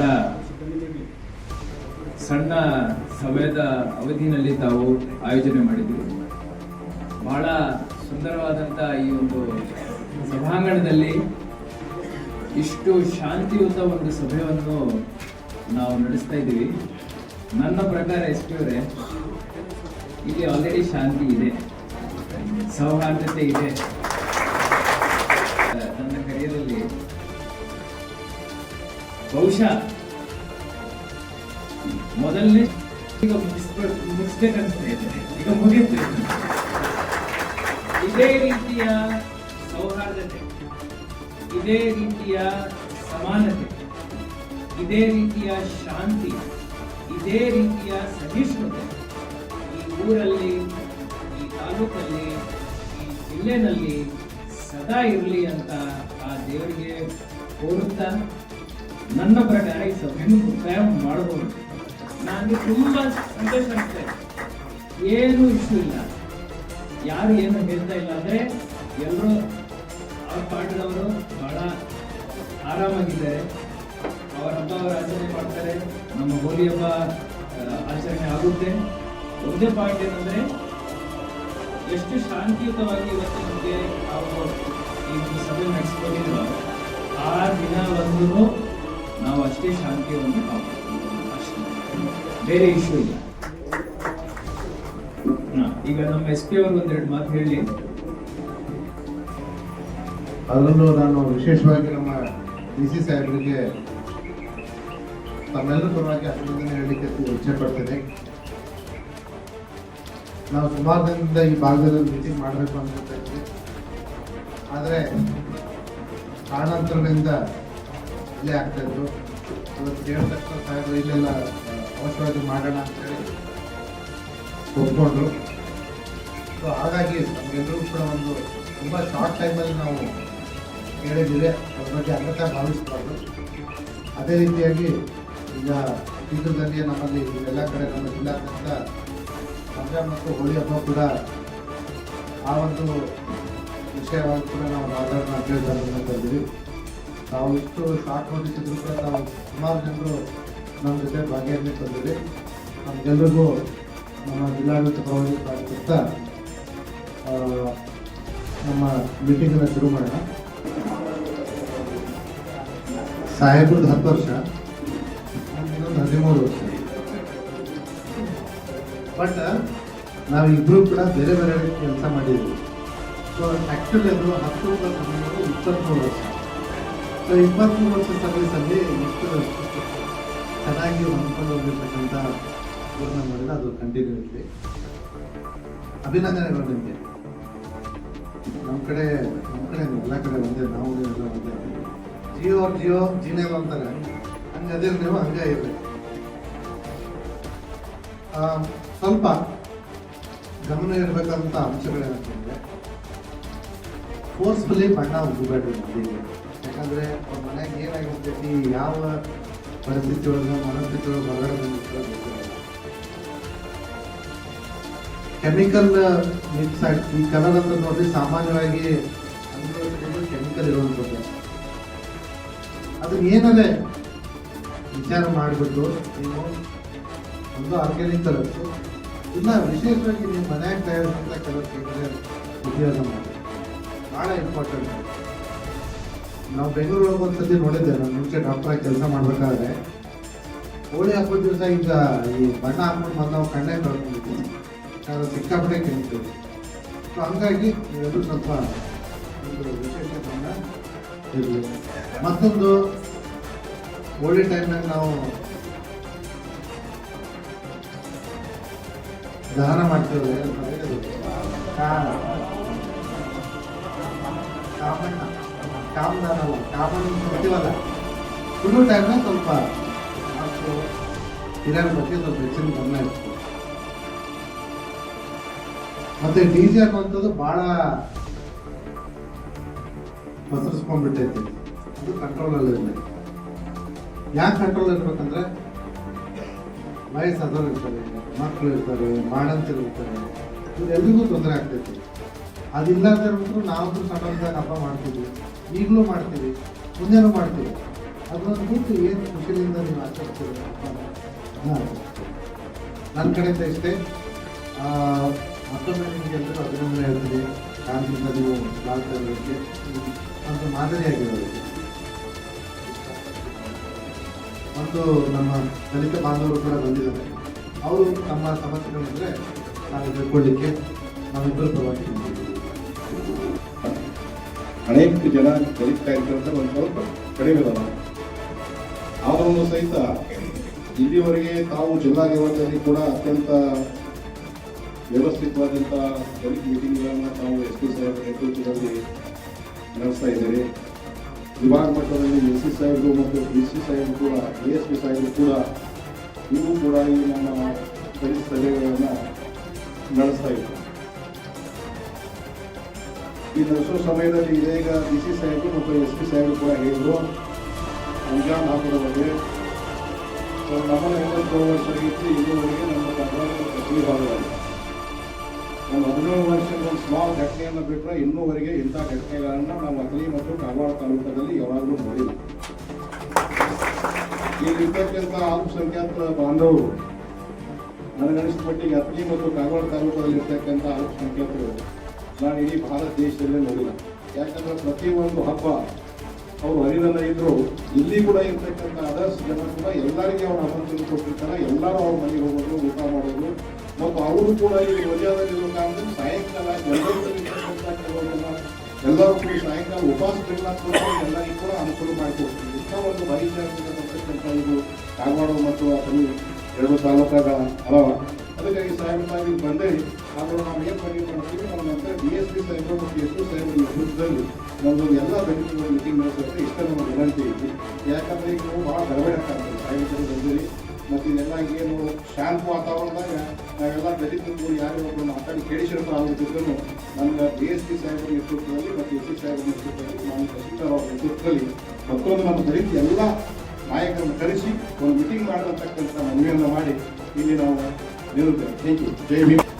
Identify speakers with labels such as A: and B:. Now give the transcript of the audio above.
A: ಬಹಳ ಸಣ್ಣ ಸಮಯದ ಅವಧಿನಲ್ಲಿ ತಾವು ಆಯೋಜನೆ ಮಾಡಿದ್ರು ಬಹಳ ಸುಂದರವಾದಂಥ ಈ ಒಂದು ಸಭಾಂಗಣದಲ್ಲಿ ಇಷ್ಟು ಶಾಂತಿಯುತ ಒಂದು ಸಭೆಯನ್ನು ನಾವು ನಡೆಸ್ತಾ ಇದ್ದೀವಿ. ನನ್ನ ಪ್ರಕಾರ ಎಷ್ಟು ಇದೆ ಇಲ್ಲಿ ಆಲ್ರೆಡಿ ಶಾಂತಿ ಇದೆ, ಸೌಹಾರ್ದತೆ ಇದೆ. ನನ್ನ ಬಹುಶಃ ಮೊದಲನೇ ಈಗ ಮುಗಿಸ್ಬೇಕು ಮುಗಿಸ್ಬೇಕನ್ಸ್ತಾ ಇದೆ. ಈಗ ಮುಗಿತು ಇದೇ ರೀತಿಯ ಸೌಹಾರ್ದತೆ, ಇದೇ ರೀತಿಯ ಸಮಾನತೆ, ಇದೇ ರೀತಿಯ ಶಾಂತಿ, ಇದೇ ರೀತಿಯ ಸಹಿಷ್ಣುತೆ ಈ ಊರಲ್ಲಿ, ಈ ತಾಲೂಕಲ್ಲಿ, ಈ ಜಿಲ್ಲೆನಲ್ಲಿ ಸದಾ ಇರಲಿ ಅಂತ ಆ ದೇವರಿಗೆ ಕೋರುತ್ತಾ ನನ್ನ ಪ್ರಕಾರ ಈ ಸಭೆಯನ್ನು ಮುಕ್ತಾಯ ಮಾಡಬಹುದು ನನಗೆ ತುಂಬ ಸಂತೋಷ ಆಗ್ತದೆ ಏನು ಇಶ್ಯೂ ಇಲ್ಲ. ಯಾರು ಏನು ಹೇಳ್ತಾ ಇಲ್ಲ ಅಂದರೆ ಎಲ್ಲರೂ ಆ ಪಾಠದವರು ಬಹಳ ಆರಾಮಾಗಿದ್ದಾರೆ. ಅವರ ಹಬ್ಬ ಅವರು ಆಚರಣೆ ಮಾಡ್ತಾರೆ. ನಮ್ಮ ಹೋಲಿ ಹಬ್ಬ ಆಚರಣೆ ಆಗುತ್ತೆ. ಒಂದೇ ಪಾಯಿಂಟ್ ಏನಂದರೆ ಎಷ್ಟು ಶಾಂತಿಯುತವಾಗಿ ಇವತ್ತು ನಮಗೆ ನಾವು ಈ ಸಭೆ ನಡೆಸ್ಕೊಂಡಿರೋ ಆ ದಿನವನ್ನು ನಾವು ಅಷ್ಟೇ ಶಾಂತಿಯನ್ನು ಬೇರೆ ಇಶ್ಯೂ ಇಲ್ಲ. ಈಗ ನಮ್ಮ ಎಸ್ ಪಿ ಅವರು ಒಂದೆರಡು ಮಾತು ಹೇಳಿ.
B: ಅದರಲ್ಲೂ ನಾನು ವಿಶೇಷವಾಗಿ ನಮ್ಮ ಡಿ ಸಿ ಸಾಹೇಬರಿಗೆ ತಮ್ಮೆಲ್ಲರ ಪರವಾಗಿ ಅಭಿನಂದನೆ ಹೇಳಲಿಕ್ಕೆ ಇಚ್ಛೆ ಪಡ್ತೇನೆ. ನಾವು ಸುಮಾರು ದಿನದಿಂದ ಈ ಭಾಗದಲ್ಲಿ ಮೀಟಿಂಗ್ ಮಾಡಬೇಕು ಅಂತ ಇದ್ವಿ ಆದರೆ ಕಾರಣಾಂತರಗಳಿಂದ ಇಲ್ಲೇ ಆಗ್ತಾಯಿದ್ರು ಹೇಳಿದ ತಕ್ಷಣ ಸಾಹೇಬರು ಇಲ್ಲೆಲ್ಲ ಅವಶ್ಯವಾಗಿ ಮಾಡೋಣ ಅಂತೇಳಿ ಒಪ್ಕೊಂಡ್ರು ಸೊ ಹಾಗಾಗಿ ನಮಗೆಲ್ಲರೂ ಕೂಡ ಒಂದು ತುಂಬ ಶಾರ್ಟ್ ಟೈಮಲ್ಲಿ ನಾವು ಹೇಳಿದ್ದೀವಿ. ಅದ್ರ ಬಗ್ಗೆ ಅನ್ಯತಾ ಭಾವಿಸ್ಬಾರ್ದು. ಅದೇ ರೀತಿಯಾಗಿ ಈಗ ಶೀಘ್ರದಲ್ಲಿ ನಮ್ಮಲ್ಲಿ ಎಲ್ಲ ಕಡೆ ನಮ್ಮ ಜಿಲ್ಲಾದ್ಯಂತ ರಂಜಾನ್ ಮತ್ತು ಹೋಳಿ ಹಬ್ಬ ಕೂಡ ಆ ಒಂದು ವಿಷಯವಾಗಿ ಕೂಡ ನಾವು ರಾಜಾರಣ ಅಭ್ಯರ್ಥಿಗಳನ್ನು ಕರೆದಿವಿ ನಾವು ಇಷ್ಟು ಶಾರ್ಟ್ ನೋಟಿಸ್ ಇದ್ರು ಕೂಡ ನಾವು ಸುಮಾರು ಜನರು ನಮ್ಮ ಜೊತೆ ಭಾಗಿಯನ್ನು ತಂದಿದೆ ನಮ್ಮ ಜಿಲ್ಲಾಡಳಿತ ಪ್ರವಾಸ ಕಾರ್ಯಕರ್ತ ನಮ್ಮ ಮೀಟಿಂಗನ್ನು ಶುರು ಮಾಡೋಣ. ಸಾಹೇಬ್ರದ್ದು ಹತ್ತು ವರ್ಷ, ಇನ್ನೊಂದು ಹದಿಮೂರು ವರ್ಷ. ಬಟ್ ನಾವು ಇಬ್ಬರು ಕೂಡ ಬೇರೆ ಬೇರೆ ಕೆಲಸ ಮಾಡಿದ್ವಿ ಸೊ ಆ್ಯಕ್ಚುಲಿ ಅದು ಹತ್ತು ಹದಿಮೂರು ಇಪ್ಪತ್ತ್ಮೂರು ವರ್ಷ. ಸೊ ಇಪ್ಪತ್ತ್ಮೂರು ವರ್ಷ ಎಷ್ಟು ಚೆನ್ನಾಗಿ ಹೊಂದ್ಕೊಂಡು ಹೋಗಿರ್ತಕ್ಕಂಥ ಇವ್ರನ್ನ ಮಾಡಿದ್ರೆ ಅದು ಕಂಟಿನ್ಯೂ ಇರಲಿ ಅಭಿನಂದನೆಗಳು ನಿಮಗೆ ನಮ್ಮ ಕಡೆ ನಮ್ಮ ಕಡೆ ಎಲ್ಲ ಕಡೆ ಒಂದೇ ನಾವು ಎಲ್ಲ ಒಂದೇ ಜಿಯೋ ಜಿಯೋ ಜಿನೇಲ್ ಅಂತಾರೆ ಹಂಗೆ ಅದೇ ನೀವು ಹಂಗೆ ಇರ್ರಿ ಆ, ಸ್ವಲ್ಪ ಗಮನ ಇರಬೇಕಂತ ಅಂಶಗಳೇನಂತಂದರೆ ಫೋರ್ಸ್ಫುಲಿ ಬಣ್ಣ ಉಗಬೇಡ ಮಂದಿಗೆ ಯಾಕಂದ್ರೆ ಅವ್ರ ಮನೆಗೆ ಏನಾಗಿರ್ತೈತಿ, ಯಾವ ಪರಿಸ್ಥಿತಿ ಒಳಗೆ, ಮನಸ್ಥಿತಿ ಒಳಗೆ ಕೆಮಿಕಲ್ ಮಿಕ್ಸ್ ಆಗಿ ಈ ಕಲರ್ ಅಂತ ನೋಡ್ರಿ, ಸಾಮಾನ್ಯವಾಗಿ ಕೆಮಿಕಲ್ ಇರುವಂಥದ್ದು. ಅದು ಏನದೇ ವಿಚಾರ ಮಾಡಿಬಿಟ್ಟು ನೀವು ಒಂದು ಆರ್ಗ್ಯಾನಿಕ್ ತರಬೇಕು ಇಲ್ಲ ವಿಶೇಷವಾಗಿ ನೀವು ಮನ್ಯಾಗ ತಯಾರಿಸಿದ ಕಲರ್ ಕೆಮಿಕಲ್ ಉಪಯೋಗ ಮಾಡಿ ಭಾಳ ಇಂಪಾರ್ಟೆಂಟ್ ನಾವು ಬೆಂಗಳೂರೊಳಗೆ ಒಂದ್ಸತಿ ನೋಡಿದ್ದೆ. ನಾನು ಮುಂಚೆ ಡಾಕ್ಟರ್ ಆಗಿ ಕೆಲಸ ಮಾಡಬೇಕಾದ್ರೆ. ಹೋಳಿ ಹಬ್ಬದ ದಿವಸ ಈಗ ಈ ಬಣ್ಣ ಹಾಕೊಂಡು ಬಂದು ನಾವು ಕಣ್ಣೇ ಕಳ್ಕೊಂಡಿದ್ವಿ ಅದು ಸಿಕ್ಕಾಪಟ್ಟೆ ಕೆಮಿಕಲ್ ಸೊ ಹಂಗಾಗಿ ನೀವೆಲ್ಲರೂ ಸ್ವಲ್ಪ ವಿಶೇಷ ಬಣ್ಣ ಮತ್ತೊಂದು ಹೋಳಿ ಟೈಮ್ನಾಗ ನಾವು ದಹನ ಮಾಡ್ತೇವೆ ಕಾಮಣ್ಣ. ಕಾಮದಾನ ಅಲ್ಲ ಕಾಮನ್ ಕೊಡ್ತೀವಲ್ಲ ಫುಲ್ಲು ಸ್ವಲ್ಪ ಹಿರಿಯರ ಬಗ್ಗೆ ಸ್ವಲ್ಪ ಹೆಚ್ಚಿನ ಗಮನ ಇರ್ತದೆ ಮತ್ತೆ ಡಿ ಜೆ ಅನ್ನುವಂಥದ್ದು ಭಾಳ ಪಸರಿಸ್ಕೊಂಡ್ಬಿಟ್ಟೈತಿ. ಅದು ಕಂಟ್ರೋಲಲ್ಲಿ ಇರಲಿ ಯಾಕೆ ಕಂಟ್ರೋಲ್ ಇರ್ಬೇಕಂದ್ರೆ ವಯಸ್ಸಾದವ್ರು ಇರ್ತಾರೆ ಮಕ್ಕಳು ಇರ್ತಾರೆ ಮಾಡಂತಿರು ಇರ್ತಾರೆ ಇವರೆಲ್ರಿಗೂ ತೊಂದರೆ ಆಗ್ತೈತಿ. ಅದಿಲ್ಲ ಅಂತ ನಾವು ಸಣ್ಣದಾಗ ಹಬ್ಬ ಮಾಡ್ತೀವಿ ಈಗಲೂ ಮಾಡ್ತೀವಿ ಮುಂದೆನೂ ಮಾಡ್ತೀವಿ. ಅದನ್ನು ಬಿಟ್ಟು ಏನು ಖುಷಿಯಿಂದ ನೀವು ಆಚರಿಸ್ತೀರ ನನ್ನ ಕಡೆಯಿಂದ ಇಷ್ಟೇ. ಮತ್ತೊಮ್ಮೆ ನಿಮಗೆ ಎಲ್ಲರೂ ಅಭಿನಂದನೆ ಹೇಳ್ತೀನಿ. ಕಾರಣದಿಂದ ನೀವು ಮಾಡ್ತಾ ಇರೋದಕ್ಕೆ ಒಂದು ಮಾದರಿಯಾಗಿರೋದಕ್ಕೆ ಒಂದು ನಮ್ಮ ದಲಿತ ಬಾಂಧವರು ಕೂಡ ಬಂದಿದ್ದಾರೆ. ಅವರು ತಮ್ಮ ಸಮಸ್ಯೆಗಳಿದ್ರೆ ನಾವು ತಿಳ್ಕೊಳ್ಳಿಕ್ಕೆ ನಾವಿಬ್ಬರು ಪರವಾಗಿ ನಿಂತಿದ್ದೀವಿ.
C: ಅನೇಕ ಜನ ಕಲಿತಾ ಇರ್ತಕ್ಕಂಥ ಒಂದು ಸ್ವಲ್ಪ ಕಡಿಮೆ ಅದಾವ ಆದರೂ ಸಹಿತ ಇಲ್ಲಿವರೆಗೆ ತಾವು ಜಿಲ್ಲಾ ಲೆವೆಲ್ನಲ್ಲಿ ಕೂಡ ಅತ್ಯಂತ ವ್ಯವಸ್ಥಿತವಾದಂಥ ದಲಿತ ಮೀಟಿಂಗ್ಗಳನ್ನು ತಾವು ಎಸ್ ಪಿ ಸಾಹೇಬ್ ನೇತೃತ್ವದಲ್ಲಿ ನಡೆಸ್ತಾ ಇದ್ದೀರಿ. ವಿಭಾಗ ಮಟ್ಟದಲ್ಲಿ ಎಸ್ ಸಿ ಸಾಹೇಬರು ಮತ್ತು ಬಿ ಸಿ ಸಾಹೇಬರು ಕೂಡ ಎ ಎಸ್ ಪಿ ಸಾಹೇಬರು ಕೂಡ ಇವು ಕೂಡ ಈ ನಮ್ಮ ಸಭೆಗಳನ್ನು ನಡೆಸ್ತಾ ಇದ್ದಾರೆ ಈ ನಡೆಸೋ ಸಮಯದಲ್ಲಿ ಇದೀಗ ಡಿ ಸಿ ಸಾಹೇಬರು ಮತ್ತು ಎಸ್ ಪಿ ಸಾಹೇಬರು ಕೂಡ ಹೇಳಿದರು. ರಂಜಾನ್ ಹಬ್ಬದ ಬಗ್ಗೆ ಸೊ, ನಮ್ಮನ್ನು ಎಂಬತ್ತೇಳು ವರ್ಷ ಆಗಿತ್ತು ಇದುವರೆಗೆ ನಮ್ಮ ಪ್ರತಿ ಭಾಗವಾಗಿದೆ. ನಮ್ಮ ಹದಿನೇಳು ವರ್ಷದ ಒಂದು ಸ್ಮಾಲ್ ಘಟನೆಯನ್ನು ಬಿಟ್ಟರೆ ಇನ್ನೂವರೆಗೆ ಇಂಥ ಘಟನೆಗಳನ್ನು ನಾವು ಅಗಲಿ ಮತ್ತು ಕಾರವಾರ ತಾಲೂಕದಲ್ಲಿ ಯಾವಾಗಲೂ ನೋಡಿಲ್ಲ. ಇಲ್ಲಿರ್ತಕ್ಕಂಥ ಅಲ್ಪಸಂಖ್ಯಾತ ಬಾಂಧವರು ನನಗನಿಸಿದ ಮಟ್ಟಿಗೆ ಅತ್ಲಿ ಮತ್ತು ಕಾರವಾರ ತಾಲೂಕದಲ್ಲಿ ಇರ್ತಕ್ಕಂಥ ಅಲ್ಪಸಂಖ್ಯಾತರು ನಾನು ಇಡೀ ಭಾರತ ದೇಶದಲ್ಲೇ ನೋಡಿಲ್ಲ. ಯಾಕಂದ್ರೆ ಪ್ರತಿಯೊಂದು ಹಬ್ಬ ಅವರು ಹರಿದನ್ನ ಇದ್ರು, ಇಲ್ಲಿ ಕೂಡ ಇರ್ತಕ್ಕಂಥ ಅದರ್ಸ್ ಜನ ಕೂಡ ಎಲ್ಲರಿಗೆ ಅವ್ರ ಆಮಂತ್ರಣ ಕೊಟ್ಟಿರ್ತಾರೆ. ಎಲ್ಲರೂ ಅವ್ರ ಮನೆಗೆ ಹೋಗೋದು, ಊಟ ಮಾಡೋದು. ಮತ್ತು ಅವರು ಕೂಡ ಈ ವಲಯದಲ್ಲಿ ಕಾರಣ ಕಾರಣದಿಂದ ಸಾಯಂಕಾಲ ಎಲ್ಲರೂ ಕೂಡ ಸಾಯಂಕಾಲ ಉಪವಾಸ ಎಲ್ಲರಿಗೂ ಕೂಡ ಅನುಕೂಲ ಮಾಡಿಕೊಡ್ತೀವಿ. ಇಂಥ ಒಂದು ಬರ್ತಕ್ಕಂಥ ಇದು ಮತ್ತು ಅದನ್ನು ಎರಡು ತಾಲೂಕಾಗ ಅದಾವ ಅದಕ್ಕಾಗಿ ಸಾಹೇಬ್ ಇಲ್ಲಿ ಬಂದೆ ಆದರೂ ನಾವು ಏನು ಮಾಡಿ ಮಾಡ್ತೀವಿ ನಮ್ಮ ನಂತರ ಬಿ ಎಸ್ ಪಿ ಸಾಹೇಬರು ಮತ್ತು ಎಸ್ ಪಿ ಸಾಹೇಬರ ನೇತೃತ್ವದಲ್ಲಿ ನಮ್ಮದು ಎಲ್ಲ ದಲಿತರ ಮೀಟಿಂಗ್ ನಡೆಸುತ್ತೆ ಇಷ್ಟ ನಮ್ಮ ವಿನಂತಿ ಐತಿ ಯಾಕಂದ್ರೆ ಈಗ ನಾವು ಭಾಳ ಗಡಬಡ ಆಗ್ತದೆ ಸಾಹೇಬರು ಬಂದಿರಿ, ಮತ್ತು ಇದೆಲ್ಲ ಏನು ಶಾಂತ ವಾತಾವರಣದಾಗ ನಾವೆಲ್ಲ ದಲಿತರು ಯಾರು ಒಬ್ಬರು ಮಾತಾಡಿ ಕೇಳಿಸಿರೋ ಆಗುತ್ತಿದ್ದನ್ನು ನನ್ನ ಬಿ ಎಸ್ ಪಿ ಸಾಹೇಬರ ನೇತೃತ್ವದಲ್ಲಿ ಮತ್ತು ಎಸ್ ಪಿ ಸಾಹೇಬರ ನೇತೃತ್ವದಲ್ಲಿ ನಾನು ಶಶಿಧರ್ ನೇತೃತ್ವದಲ್ಲಿ ಮತ್ತೊಂದು ನಮ್ಮ ದಲಿತ ಎಲ್ಲ ನಾಯಕರನ್ನು ಕರೆಸಿ ಒಂದು ಮೀಟಿಂಗ್ ಮಾಡತಕ್ಕಂಥ ಮನವಿಯನ್ನು ಮಾಡಿ ಇಲ್ಲಿ ನಾವು
D: Thank you. Jamie.